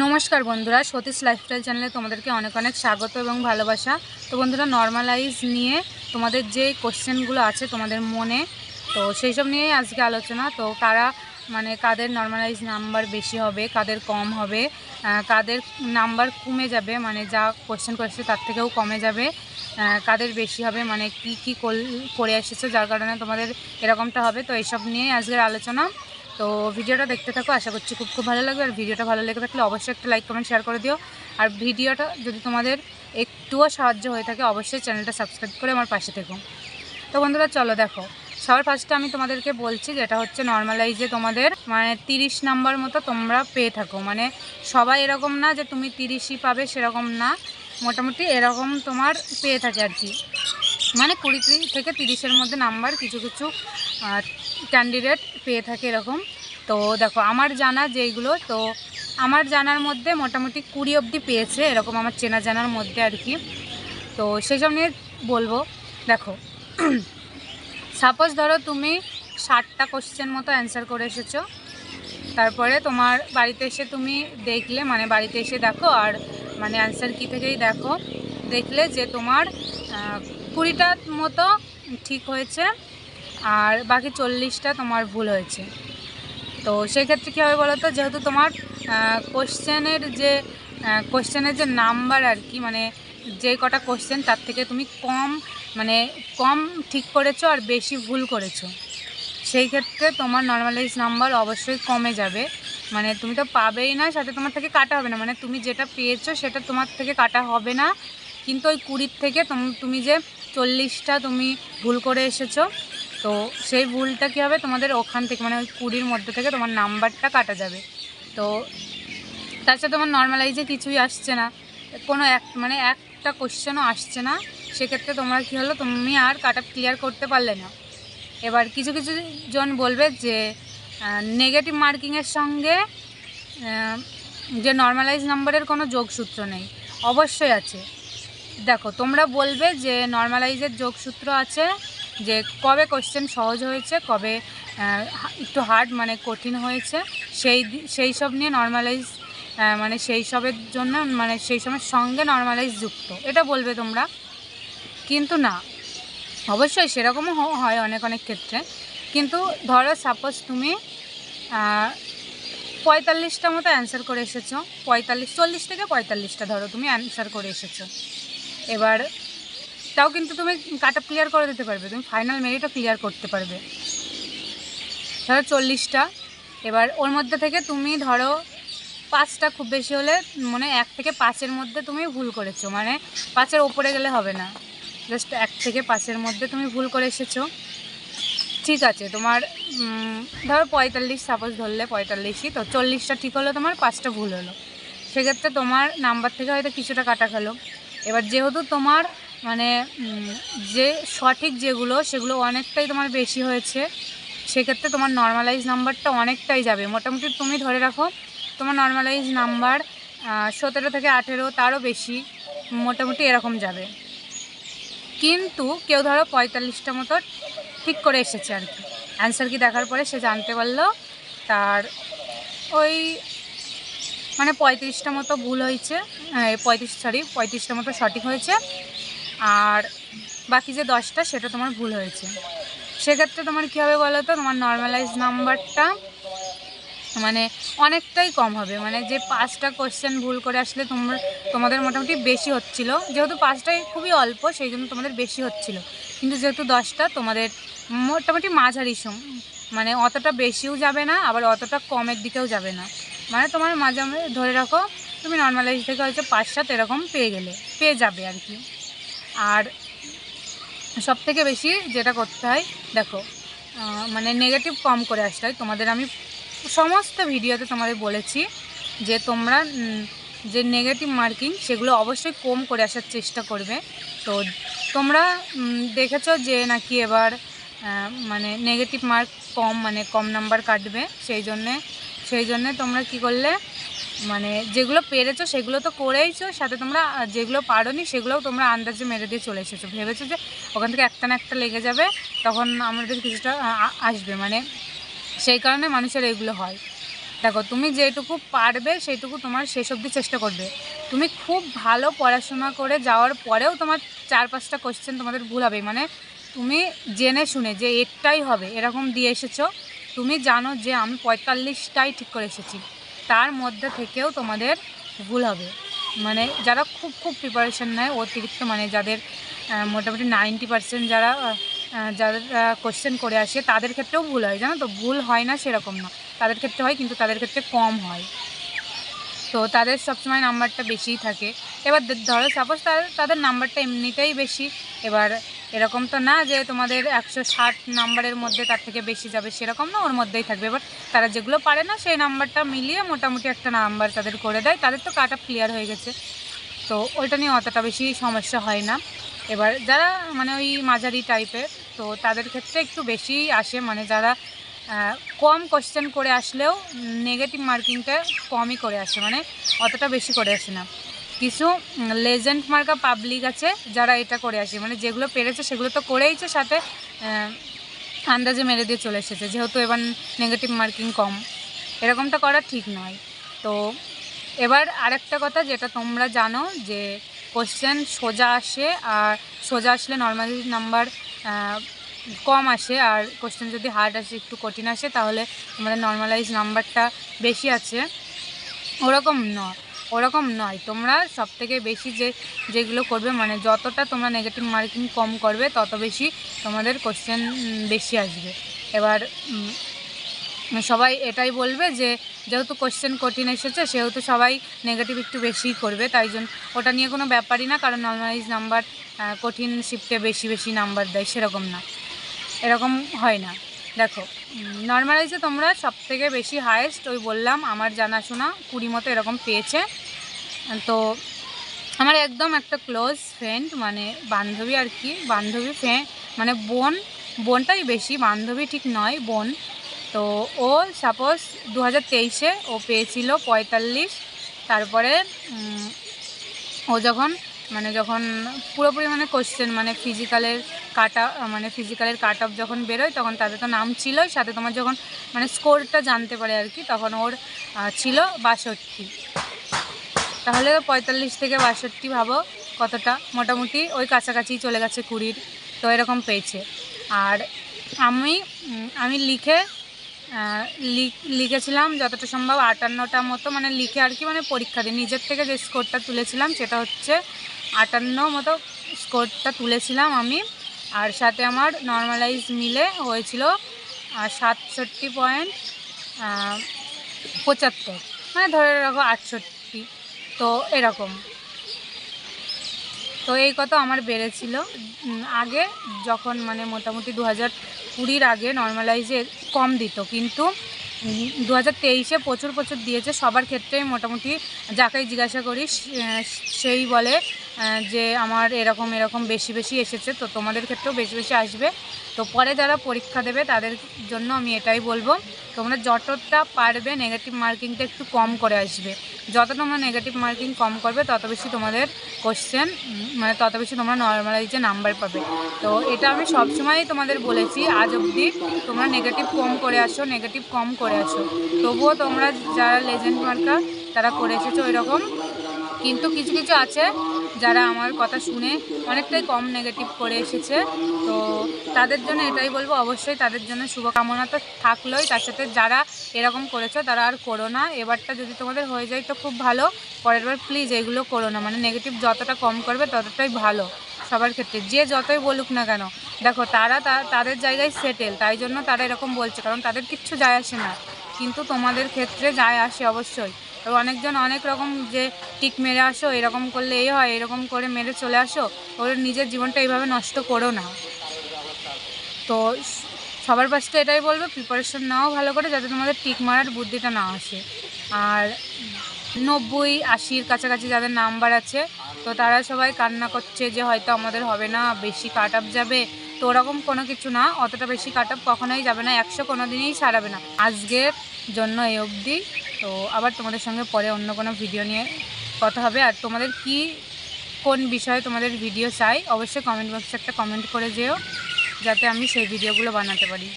নমস্কার বন্ধুরা, সতীশ লাইফস্টাইল চ্যানেলে তোমাদেরকে অনেক অনেক স্বাগত এবং ভালোবাসা। তো বন্ধুরা নর্মালাইজ নিয়ে তোমাদের যে কোশ্চেনগুলো আছে তোমাদের মনে, তো সেই সব নিয়েই আজকে আলোচনা। তো কারা মানে কাদের নর্মালাইজ নাম্বার বেশি হবে, কাদের কম হবে কাদের নাম্বার কমে যাবে মানে যা কোশ্চেন করেছে তার থেকেও কমে যাবে কাদের বেশি হবে মানে কি কি করে এসেছ, যার কারণে তোমাদের এরকমটা হবে। তো এইসব নিয়েই আজকের আলোচনা। তো ভিডিওটা দেখতে থাকো, আশা করছি খুব খুব ভালো লাগবে। আর ভিডিওটা ভালো লেগে থাকলে অবশ্যই একটা লাইক কমেন্ট শেয়ার করে দিও। আর ভিডিওটা যদি তোমাদের একটুও সাহায্য হয়ে থাকে, অবশ্যই চ্যানেলটা সাবস্ক্রাইব করে আমার পাশে থেকো। তো বন্ধুরা, চলো দেখো। সবার ফার্স্টে আমি তোমাদেরকে বলছি যেটা হচ্ছে নর্মালাইজে তোমাদের মানে তিরিশ নাম্বার মতো তোমরা পেয়ে থাকো। মানে সবাই এরকম না যে তুমি তিরিশই পাবে সেরকম না। মোটামুটি এরকম তোমার পেয়ে থাকে আর কি। মানে কুড়ি থেকে তিরিশের মধ্যে নাম্বার কিছু কিছু ক্যান্ডিডেট পেয়ে থাকে এরকম। তো দেখো, আমার জানা যেইগুলো, তো আমার জানার মধ্যে মোটামুটি কুড়ি অবধি পেয়েছে, এরকম আমার চেনা জানার মধ্যে আর কি। তো সেসব নিয়ে বলব, দেখো সাপোজ ধরো তুমি ষাটটা কোশ্চেন মতো অ্যান্সার করে এসেছ, তারপরে তোমার বাড়িতে এসে তুমি দেখলে মানে বাড়িতে এসে দেখো, আর মানে অ্যান্সার কী থেকেই দেখো, দেখলে যে তোমার কুড়িটার মতো ঠিক হয়েছে, আর বাকি চল্লিশটা তোমার ভুল হয়েছে। তো সেক্ষেত্রে কী হবে বলো তো যেহেতু তোমার কোশ্চেনের যে কোশ্চেনের যে নাম্বার আর কি মানে যে কটা কোশ্চেন তার থেকে তুমি কম মানে কম ঠিক করেছ আর বেশি ভুল করেছ। সেই ক্ষেত্রে তোমার নর্মালাইজ নাম্বার অবশ্যই কমে যাবে। মানে তুমি তো পাবেই না, সাথে তোমার থেকে কাটা হবে না। মানে তুমি যেটা পেয়েছ সেটা তোমার থেকে কাটা হবে না। কিন্তু ওই কুড়ির থেকে তুম- যে চল্লিশটা তুমি ভুল করে এসেছ তো সেই ভুলটা কী হবে? তোমাদের ওখান থেকে মানে ওই কুড়ির মধ্যে থেকে তোমার নাম্বারটা কাটা যাবে। তো সাথে তোমার নর্মালাইজে কিছুই আসছে না। কোনো এক মানে একটা কোশ্চেনও আসছে না। সেক্ষেত্রে তোমরা কী হলো? তুমি আর কাট আপ ক্লিয়ার করতে পারলে না। এবার কিছু কিছু জন বলবে যে নেগেটিভ মার্কিংয়ের সঙ্গে যে নর্মালাইজ নাম্বারের কোনো যোগসূত্র নেই। অবশ্যই আছে। দেখো, তোমরা বলবে যে নর্মালাইজের যোগসূত্র আছে। যে কবে কোশ্চেন সহজ হয়েছে, কবে একটু হার্ড মানে কঠিন হয়েছে, সেই সেই সব নিয়ে নর্মালাইজ মানে সেই সবের জন্য মানে সেই সময়ের সঙ্গে নর্মালাইজ যুক্ত। এটা বলবে তোমরা? কিন্তু না। অবশ্যই সেরকমও হয় অনেক অনেক ক্ষেত্রে। কিন্তু ধরো সাপোজ তুমি পঁয়তাল্লিশটা মতো অ্যান্সার করে এসেছ। পঁয়তাল্লিশ, চল্লিশ থেকে পঁয়তাল্লিশটা ধরো তুমি অ্যান্সার করে এসেছ। এবার তাও কিন্তু তুমি কাট আপ ক্লিয়ার করে দিতে পারবে। তুমি ফাইনাল মেরিটও ক্লিয়ার করতে পারবে। ধরো চল্লিশটা। এবার ওর মধ্যে থেকে তুমি ধরো পাঁচটা খুব বেশি হলে মানে এক থেকে পাঁচের মধ্যে তুমি ভুল করেছ। মানে পাঁচের ওপরে গেলে হবে না। জাস্ট এক থেকে পাঁচের মধ্যে তুমি ভুল করে এসেছ। ঠিক আছে, তোমার ধরো পঁয়তাল্লিশ সাপোজ ধরলে পঁয়তাল্লিশই, তো চল্লিশটা ঠিক হলো, তোমার পাঁচটা ভুল হলো। সেক্ষেত্রে তোমার নাম্বার থেকে হয়তো কিছুটা কাটা গেলো এবার যেহেতু তোমার মানে যে সঠিক যেগুলো সেগুলো অনেকটাই তোমার বেশি হয়েছে। সেক্ষেত্রে তোমার নর্মালাইজ নাম্বারটা অনেকটাই যাবে। মোটামুটি তুমি ধরে রাখো তোমার নর্মালাইজ নাম্বার সতেরো থেকে আঠেরো তারও বেশি মোটামুটি এরকম যাবে। কিন্তু কেউ ধরো পঁয়তাল্লিশটা মতো ঠিক করে এসেছে আর কি। অ্যান্সার কি দেখার পরে সে জানতে পারল তার ওই মানে পঁয়ত্রিশটা মতো ভুল হয়েছে হ্যাঁ, পঁয়ত্রিশ সরি পঁয়ত্রিশটা মতো সঠিক হয়েছে। আর বাকি যে দশটা, সেটা তোমার ভুল হয়েছে। সেক্ষেত্রে তোমার কী হবে বলো তো? তোমার নর্মালাইজ নাম্বারটা মানে অনেকটাই কম হবে। মানে যে পাঁচটা কোশ্চেন ভুল করে আসলে তোমরা তোমাদের মোটামুটি বেশি হচ্ছিল। যেহেতু পাঁচটাই খুবই অল্প, সেই জন্য তোমাদের বেশি হচ্ছিল। কিন্তু যেহেতু দশটা, তোমাদের মোটামুটি মাঝারি সম মানে অতটা বেশিও যাবে না, আবার অতটা কমের দিকেও যাবে না। মানে তোমার মাঝে ধরে রাখো, তুমি নর্মালাইজ থেকে হয়তো পাঁচ সাত এরকম পেয়ে গেলে, পেয়ে যাবে আর কি। আর সব থেকে বেশি যেটা করতে হয়, দেখো মানে নেগেটিভ কম করে আসতে হয়। তোমাদের আমি সমস্ত ভিডিওতে তোমাদের বলেছি যে তোমরা যে নেগেটিভ মার্কিং সেগুলো অবশ্যই কম করে আসার চেষ্টা করবে। তো তোমরা দেখেছ যে নাকি এবার মানে নেগেটিভ মার্ক কম মানে কম নাম্বার কাটবে। সেই জন্যে সেই জন্যে তোমরা কি করলে মানে যেগুলো পেরেছ সেগুলো তো করেইছো, সাথে তোমরা যেগুলো পারোনি সেগুলোও তোমরা আন্দাজে মেরে দিয়ে চলে এসেছ। ভেবেছো যে ওখান থেকে একটা না একটা লেগে যাবে, তখন আমাদের কিছুটা আসবে। মানে সেই কারণে মানুষের এগুলো হয়। দেখো, তুমি যেটুকু পারবে সেইটুকু তোমার শেষ অবধি চেষ্টা করবে। তুমি খুব ভালো পড়াশোনা করে যাওয়ার পরেও তোমার চার পাঁচটা কোশ্চেন তোমাদের ভুল হবে। মানে তুমি জেনে শুনে যে এরটাই হবে, এরকম দিয়ে এসেছ। তুমি জানো যে আমি পঁয়তাল্লিশটাই ঠিক করে এসেছি। তার মধ্যে থেকেও তোমাদের ভুল হবে। মানে যারা খুব খুব প্রিপারেশন নেয়, অতিরিক্ত মানে যাদের মোটামুটি নাইনটি পারসেন্ট যারা যারা কোশ্চেন করে আসে, তাদের ক্ষেত্রেও ভুল হয়, জানো তো? ভুল হয় না সেরকম না। তাদের ক্ষেত্রে হয়, কিন্তু তাদের ক্ষেত্রে কম হয়। তো তাদের সবসময় নাম্বারটা বেশিই থাকে। এবার ধরো সাপোজ তাদের নাম্বারটা এমনিতেই বেশি। এবার এরকম তো না যে তোমাদের একশো ষাট নাম্বারের মধ্যে তার থেকে বেশি যাবে, সেরকম না, ওর মধ্যেই থাকবে। এবার তারা যেগুলো পারে না, সেই নাম্বারটা মিলিয়ে মোটামুটি একটা নাম্বার তাদের করে দেয়। তাদের তো কাট ক্লিয়ার হয়ে গেছে। তো ওইটা নিয়ে অতটা বেশি সমস্যা হয় না। এবার যারা মানে ওই মাঝারি টাইপের তো তাদের ক্ষেত্রে একটু বেশি আসে। মানে যারা কম কোশ্চেন করে আসলেও নেগেটিভ মার্কিংটা কমই করে আসে মানে অতটা বেশি করে আসে না। কিছু লেজেন্ড মার্কা পাবলিক আছে যারা এটা করে আসে মানে যেগুলো পেরেছে সেগুলো তো করেইছে, সাথে আন্দাজে মেরে দিয়ে চলে এসেছে, যেহেতু এবার নেগেটিভ মার্কিং কম। এরকমটা করা ঠিক নয়। তো এবার আরেকটা কথা যেটা তোমরা জানো যে কোশ্চেন সোজা আসে, আর সোজা আসলে নর্মালি নাম্বার কম আসে, আর কোশ্চেন যদি হার্ড আসে, একটু কঠিন আসে, তাহলে আমাদের নর্মালাইজ নাম্বারটা বেশি আছে। ওরকম নয় ওরকম নয়। তোমরা সব থেকে বেশি যে, যেগুলো করবে মানে যতটা তোমরা নেগেটিভ মার্কিং কম করবে, তত বেশি তোমাদের কোশ্চেন বেশি আসবে। এবার সবাই এটাই বলবে যে, যেহেতু কোশ্চেন কঠিন এসেছে, সেহেতু সবাই নেগেটিভ একটু বেশিই করবে। তাই জন্য ওটা নিয়ে কোনো ব্যাপারই না, কারণ নর্মালাইজ নাম্বার কঠিন শিফটে বেশি বেশি নাম্বার দেয়, সেরকম না। এরকম হয় না। দেখো নর্মালাইজে তোমরা সব থেকে বেশি হায়েস্ট ওই বললাম, আমার জানাশোনা কুড়ি মতো এরকম পেয়েছে। তো আমার একদম একটা ক্লোজ ফ্রেন্ড মানে বান্ধবী আর কি, বান্ধবী ফ্রেন্ড মানে বোন, বোনটাই বেশি, বান্ধবী ঠিক নয়, বোন। তো ও সাপোজ দু হাজার তেইশে ও পেয়েছিল পঁয়তাল্লিশ, তারপরে ও যখন মানে যখন পুরোপুরি মানে কোশ্চেন মানে ফিজিক্যালের কাটা মানে ফিজিক্যালের কাট অফ যখন বেরোয়, তখন তাদের তো নাম ছিলই। সাথে তোমার যখন মানে স্কোরটা জানতে পারে আর কি, তখন ওর ছিল বাষট্টি। তাহলে পঁয়তাল্লিশ থেকে বাষট্টি ভাবো কতটা? মোটামুটি ওই কাছাকাছি চলে গেছে কুড়ির, তো এরকম পেয়েছে। আর আমি আমি লিখে লিখেছিলাম যতটা সম্ভব আটান্নটা মতো মানে লিখে আর কি মানে পরীক্ষা দিই। নিজের থেকে যে স্কোরটা তুলেছিলাম সেটা হচ্ছে আটান্ন মতো স্কোরটা তুলেছিলাম আমি। আর সাথে আমার নর্মালাইজ মিলে হয়েছিল সাতষট্টি পয়েন্ট পঁচাত্তর। মানে ধরে রাখো আটষট্টি। তো এরকম। তো এই কত আমার বেড়েছিল। আগে যখন মানে মোটামুটি দু হাজার কুড়ির আগে নর্মালাইজে কম দিত। কিন্তু দু হাজার তেইশে প্রচুর প্রচুর দিয়েছে। সবার ক্ষেত্রেই মোটামুটি যাকেই জিজ্ঞাসা করি সেই বলে যে আমার এরকম এরকম বেশি বেশি এসেছে, তো তোমাদের ক্ষেত্রেও বেশি বেশি আসবে। তো পরে যারা পরীক্ষা দেবে, তাদের জন্য আমি এটাই বলব, তোমরা যতটা পারবে নেগেটিভ মার্কিংটা একটু কম করে আসবে। যত তোমরা নেগেটিভ মার্কিং কম করবে, তত বেশি তোমাদের কোশ্চেন মানে তত বেশি তোমরা নর্মালাইজে নাম্বার পাবে। তো এটা আমি সবসময়ই তোমাদের বলেছি, আজ অবধি তোমরা নেগেটিভ কম করে আসো নেগেটিভ কম করে আসো। তবুও তোমরা যারা লেজেন্ড মার্কার তারা করে এসেছ ওই রকম কিন্তু কিছু কিছু আছে যারা আমার কথা শুনে অনেকটাই কম নেগেটিভ করে এসেছে। তো তাদের জন্য এটাই বলব, অবশ্যই তাদের জন্য শুভকামনা তো থাকলোই। তার সাথে যারা এরকম করেছ তারা আর করো না। এবারটা যদি তোমাদের হয়ে যায় তো খুব ভালো। পরের বার প্লিজ এগুলো করো না। মানে নেগেটিভ যতটা কম করবে ততটাই ভালো সবার ক্ষেত্রে। যে যতই বলুক না কেন। দেখো, তারা তাদের জায়গায় সেটেল তাই জন্য তারা এরকম বলছে। কারণ তাদের কিচ্ছু যায় আসে না। কিন্তু তোমাদের ক্ষেত্রে যায় আসে অবশ্যই। তো অনেকজন অনেক রকম যে টিক মেরে আসো, এরকম করলে এই হয়, এরকম করে মেরে চলে আসো, ওর নিজের জীবনটা এইভাবে নষ্ট করো না। তো সবার পাশে তো এটাই বলব প্রিপারেশন নাও ভালো করে যাতে তোমাদের টিক মারার বুদ্ধিটা না আসে। আর নব্বই, আশির কাছাকাছি যাদের নাম্বার আছে, তো তারা সবাই কান্না করছে যে হয়তো আমাদের হবে না, বেশি কাট আপ যাবে তো ওরকম কোনো কিছু না, অতটা বেশি কাট আপ কখনোই যাবে না, একশো কোনো দিনই সারাবে না। আজকের জন্য এই অবধি। তো আবার তোমাদের সঙ্গে পরে অন্য কোনো ভিডিও নিয়ে কথা হবে। আর তোমাদের কি, কোন বিষয়ে তোমাদের ভিডিও চাই, অবশ্যই কমেন্ট বক্সে একটা কমেন্ট করে যেও, যাতে আমি সেই ভিডিওগুলো বানাতে পারি।